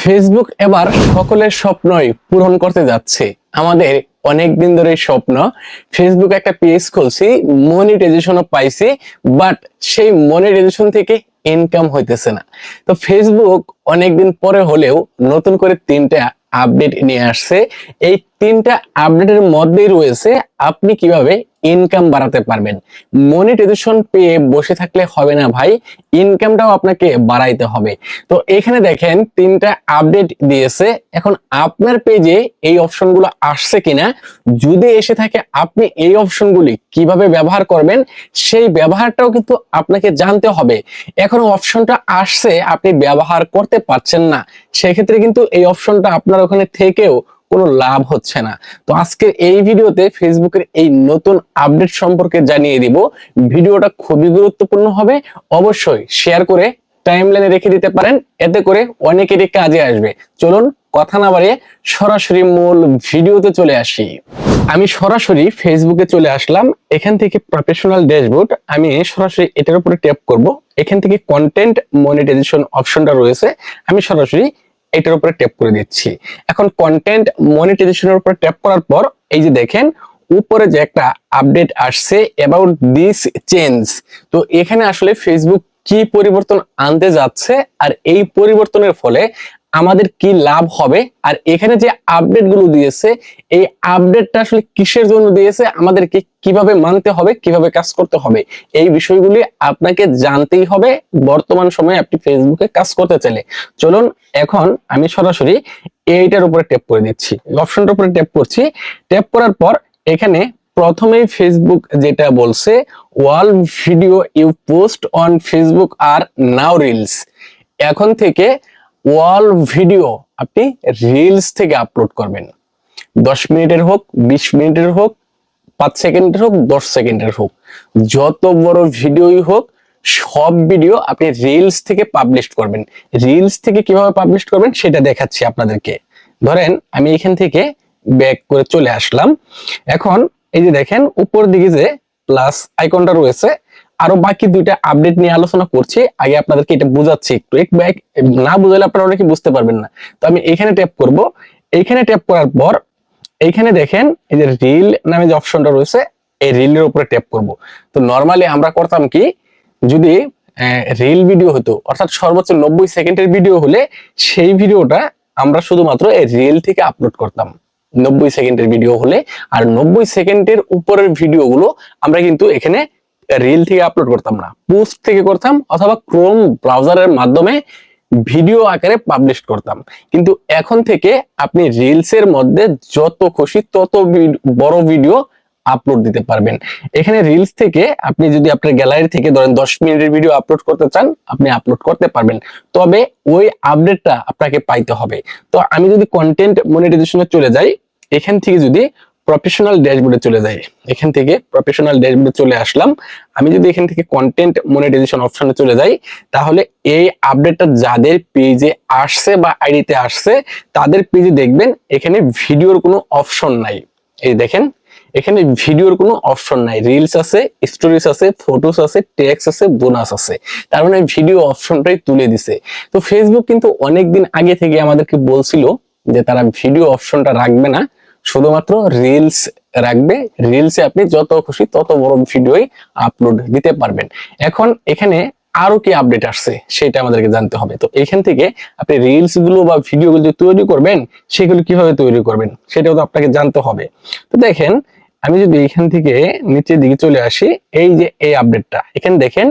Facebook এবার সকলের স্বপ্নই পূরণ করতে যাচ্ছে। আমাদের অনেক দিন ধরে স্বপ্ন ফেসবুক একটা পেজ খুলছি মনিটাইজেশনও পাইছি বাট সেই মনিটাইজেশন থেকে ইনকাম হইতেছে না। তো ফেসবুক অনেকদিন পরে হলেও নতুন করে তিনটা আপডেট নিয়ে আসছে। এই তিনটা আপডেটের মধ্যেই রয়েছে, আপনি কীভাবে ইনকাম বাড়াতে পারবেন। মনিটাইজেশন পেয়ে বসে থাকলে হবে না ভাই ইনকামটাও আপনাকে বাড়াইতে হবে। তো এখানে দেখেন তিনটা আপডেট দিয়েছে। এখন আপনার পেজে এই অপশনগুলো আসছে কিনা, যদি এসে থাকে আপনি এই অপশনগুলি কীভাবে ব্যবহার করবেন, সেই ব্যবহারটাও কিন্তু আপনাকে জানতে হবে। এখন অপশনটা আসছে, আপনি ব্যবহার করতে পারছেন না, সেক্ষেত্রে কিন্তু এই অপশনটা আপনার ওখানে থেকেও কোনো লাভ হচ্ছে না। তো আজকের এই ভিডিওতে ফেসবুকের এই নতুন আপডেট সম্পর্কে জানিয়ে দিব। ভিডিওটা খুবই গুরুত্বপূর্ণ হবে। অবশ্যই শেয়ার করে টাইমলাইনে রেখে দিতে পারেন। এতে করে অনেকেরই কাজে আসবে। চলুন কথা না বাড়িয়ে সরাসরি মূল ভিডিওতে চলে আসি। আমি সরাসরি ফেসবুকে চলে আসলাম। এখান থেকে প্রফেশনাল ড্যাশবোর্ড আমি সরাসরি এটার উপরে ট্যাপ করব। এখান থেকে কন্টেন্ট মনিটাইজেশন অপশনটা রয়েছে। আমি সরাসরি এটার উপরে ট্যাপ করে দিচ্ছি। এখন কন্টেন্ট মনিটাইজেশনের উপরে ট্যাপ করার পর, এই যে দেখেন, উপরে যে একটা আপডেট আসছে অ্যাবাউট দিস চেঞ্জ তো এখানে আসলে ফেসবুক কি পরিবর্তন আনতে যাচ্ছে আর এই পরিবর্তনের ফলে আমাদের কি লাভ হবে? আর এখানে যে আপডেটগুলো দিয়েছে, এই আপডেটটা আসলে কিসের জন্য দিয়েছে? আমাদেরকে কীভাবে মানতে হবে, কীভাবে কাজ করতে হবে? এই বিষয়গুলি আপনাকে জানতেই হবে। বর্তমান সময়ে আপনি ফেসবুকে কাজ করতে চাইলে। চলুন, এখন আমি সরাসরি এইটার উপরে ট্যাপ করে দিচ্ছি অপশনটার উপরে ট্যাপ করছি। ট্যাপ করার পর এখানে প্রথমেই ফেসবুক যেটা বলছে wall video you post on Facebook are now reels এখন থেকে ওয়াল ভিডিও আপনি রিলস থেকে আপলোড করবেন। দশ মিনিটের হোক, বিশ মিনিটের হোক, পাঁচ সেকেন্ডের হোক, দশ সেকেন্ডের হোক। যত বড় ভিডিওই হোক, সব ভিডিও আপনি রিলস থেকে পাবলিশ করবেন। রিলস থেকে কীভাবে পাবলিশ করবেন সেটা দেখাচ্ছি আপনাদেরকে। ধরেন, আমি এখান থেকে ব্যাক করে চলে আসলাম। এখন এই যে দেখেন, উপর দিকে যে প্লাস আইকনটা রয়েছে আরও বাকি দুইটা আপডেট নিয়ে আলোচনা করছি। আগে আপনাদেরকে এটা বোঝাচ্ছি একটু। এক না বুঝালে আপনারা অনেকে বুঝতে পারবেন না। তো আমি এখানে ট্যাপ করব। এইখানে ট্যাপ করার পর এইখানে দেখেন, এই যে রিল নামে যে অপশনটা রয়েছে, এই রিলের উপরে ট্যাপ করব। তো নর্মালি আমরা করতাম কি, যদি রিল ভিডিও হতো, অর্থাৎ সর্বোচ্চ নব্বই সেকেন্ডের ভিডিও হলে সেই ভিডিওটা আমরা শুধুমাত্র এই রিল থেকে আপলোড করতাম। নব্বই সেকেন্ডের ভিডিও হলে। আর নব্বই সেকেন্ডের উপরের ভিডিওগুলো আমরা কিন্তু এখানে রিল থেকে আপলোড করতাম না পোস্ট থেকে করতাম অথবা ক্রোম ব্রাউজারের মাধ্যমে ভিডিও আকারে পাবলিশ করতাম। কিন্তু এখন থেকে আপনি রিলস এর মধ্যে যত খুশি তত বড় ভিডিও আপলোড দিতে পারবেন। এখানে রিলস থেকে আপনি যদি আপনার গ্যালারি থেকে ধরেন দশ মিনিটের ভিডিও আপলোড করতে চান, আপনি আপলোড করতে পারবেন। তবে ওই আপডেটটা আপনাকে পাইতে হবে। তো আমি যদি কন্টেন্ট মনিটাইজেশনে চলে যাই, এখান থেকে যদি প্রফেশনাল ড্যাশবোর্ডে চলে যাই। এখান থেকে প্রফেশনাল ড্যাশবোর্ডে চলে আসলাম। আমি যদি এখান থেকে কন্টেন্ট মনিটাইজেশন অপশনে চলে যাই, তাহলে এই আপডেটটা যাদের পেজে আসছে বা আইডিতে আসছে, তাদের পেজে দেখবেন এখানে ভিডিওর কোনো অপশন নাই। এই দেখেন, এখানে ভিডিওর কোনো অপশন নাই। রিলস আছে স্টোরিজ আছে ফটোস আছে টেক্স আছে বোনাস আছে। তার মানে ভিডিও অপশনটাই তুলে দিছে। তো ফেসবুক কিন্তু অনেকদিন আগে থেকে আমাদেরকে বলছিল যে তারা ভিডিও অপশনটা রাখবে না। শুধুমাত্র রিলস রাখবে রিলসে আপনি যত খুশি তত বড় ভিডিওই আপলোড দিতে পারবেন। এখন এখানে আরও কি আপডেট আসছে সেটা আমাদেরকে জানতে হবে। তো এখান থেকে আপনি রিলসগুলো বা ভিডিও গুলো তৈরি করবেন, সেগুলো কীভাবে তৈরি করবেন সেটাও তো আপনাকে জানতে হবে। তো দেখেন, আমি যদি এখান থেকে নিচের দিকে চলে আসি, এই যে এই আপডেটটা এখানে দেখেন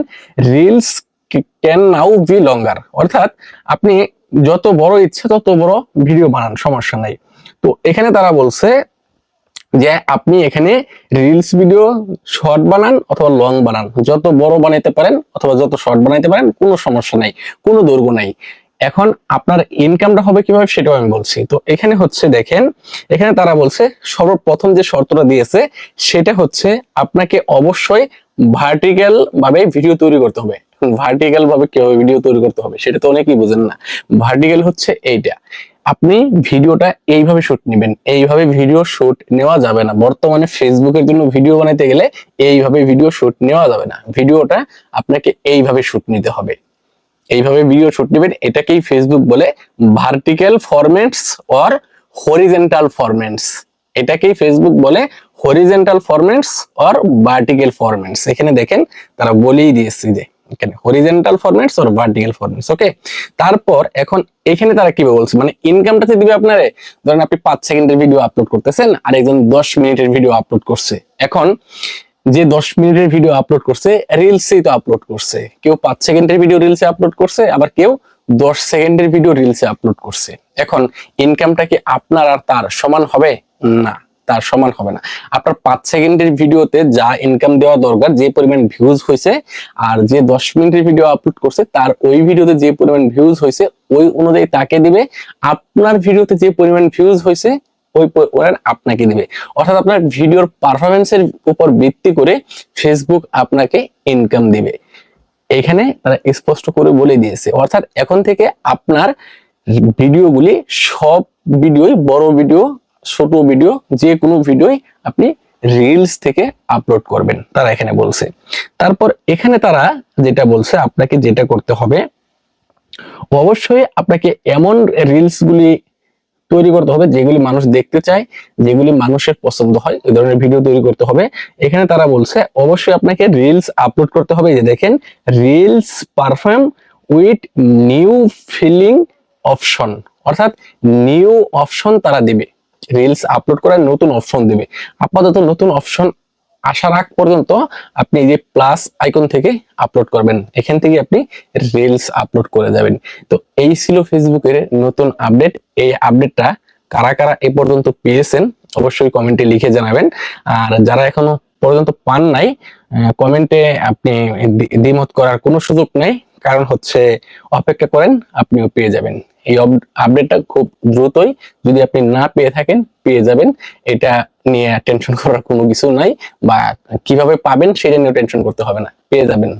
reels can now be longer অর্থাৎ আপনি যত বড় ইচ্ছে, তত বড় ভিডিও বানান, সমস্যা নাই। তো এখানে তারা বলছে যে আপনি এখানে রিলস ভিডিও শর্ট বানান অথবা লং বানান। যত বড় বানাইতে পারেন অথবা যত শর্ট বানাইতে পারেন, কোনো সমস্যা নাই, কোনো দৈর্ঘ্য নাই। এখন আপনার ইনকামটা হবে কীভাবে সেটাও আমি বলছি। তো এখানে হচ্ছে দেখেন, এখানে তারা বলছে, সর্বপ্রথম যে শর্তটা দিয়েছে, সেটা হচ্ছে আপনাকে অবশ্যই ভার্টিক্যাল ভাবে ভিডিও তৈরি করতে হবে। ভার্টিক্যাল ভাবে কীভাবে ভিডিও তৈরি করতে হবে, সেটা তো অনেকেই বুঝেন না। ভার্টিক্যাল হচ্ছে এইটা। আপনি ভিডিওটা এইভাবে শুট নেবেন, এইভাবে ভিডিও শুট নেওয়া যাবে না। বর্তমানে ফেসবুকের জন্য ভিডিও বানাইতে গেলে এইভাবে ভিডিও শুট নেওয়া যাবে না। ভিডিওটা আপনাকে এইভাবে শুট নিতে হবে। এইভাবে ভিডিও শুট নেবেন, এটাকেই ফেসবুক বলে vertical formats or horizontal formats এটাকেই ফেসবুক বলে horizontal formats or vertical formats এখানে দেখেন, তারা বলেই দিয়েছে যে এখানে horizontal formats or vertical formats okay তারপর এখন এখানে তারা কি বলছে? মানে ইনকামটাতে দিবে আপনারে, ধরেন আপনি পাঁচ সেকেন্ডের ভিডিও আপলোড করতেছেন আর একজন দশ মিনিটের ভিডিও আপলোড করছে। এখন যে দশ মিনিটের ভিডিও আপলোড করছে রিলসেই তো আপলোড করছে। কেউ পাঁচ সেকেন্ডের ভিডিও রিলসে আপলোড করছে, আবার কেউ দশ সেকেন্ডের ভিডিও রিলসে আপলোড করছে। এখন ইনকামটা কি আপনার আর তার সমান হবে? না। তার সমান হবে না। আপনার পাঁচ সেকেন্ডের ভিডিওতে যা ইনকাম দেওয়া দরকার, যে পরিমাণ ভিউজ হয়েছে আর যে দশ মিনিটের ভিডিও আপলোড করছে, তার ওই ভিডিওতে যে পরিমাণ ভিউজ হয়েছে, ওই অনুযায়ী তাকে দিবে। আপনার ভিডিওতে যে পরিমাণ ভিউজ হয়েছে, ওই আপনাকে দিবে। অর্থাৎ আপনার ভিডিওর পারফরমেন্সের উপর ভিত্তি করে ফেসবুক আপনাকে ইনকাম দিবে। এখানে তারা স্পষ্ট করে বলে দিয়েছে। অর্থাৎ এখন থেকে আপনার ভিডিওগুলি সব ভিডিওই বড় ভিডিও ছোট ভিডিও যে কোনো ভিডিওই আপনি রিলস থেকে আপলোড করবেন, তারা এখানে বলছে। তারপর এখানে তারা যেটা বলছে, আপনাকে যেটা করতে হবে, অবশ্যই আপনাকে এমন রিলস গুলি তৈরি করতে হবে, যেগুলি মানুষ দেখতে চায়, যেগুলি মানুষের পছন্দ হয়, ওই ধরনের ভিডিও তৈরি করতে হবে। এখানে তারা বলছে, অবশ্যই আপনাকে রিলস আপলোড করতে হবে। যে দেখেন reels perform with new feeling option অর্থাৎ নিউ অপশন তারা দিবে। রিলস আপলোড করার নতুন অপশন দিবে। আপাতত নতুন অপশন আসার আগ পর্যন্ত আপনি এই যে প্লাস আইকন থেকে আপলোড করবেন। এখান থেকে আপনি রিলস আপলোড করে যাবেন। তো এই ছিল ফেসবুকের নতুন আপডেট এই আপডেটটা কারা কারা এ পর্যন্ত পেয়েছেন অবশ্যই কমেন্টে লিখে জানাবেন। আর যারা এখনও পর্যন্ত পান নাই কমেন্টে আপনি দ্বিমত করার কোনো সুযোগ নেই। কারণ হচ্ছে অপেক্ষা করেন, আপনিও পেয়ে যাবেন। এই আপডেটটা খুব দ্রুতই যদি আপনি না পেয়ে থাকেন, পেয়ে যাবেন। এটা নিয়ে টেনশন করার কোনো কিছু নাই বা কীভাবে পাবেন সেটা নিয়ে টেনশন করতে হবে না, পেয়ে যাবেন।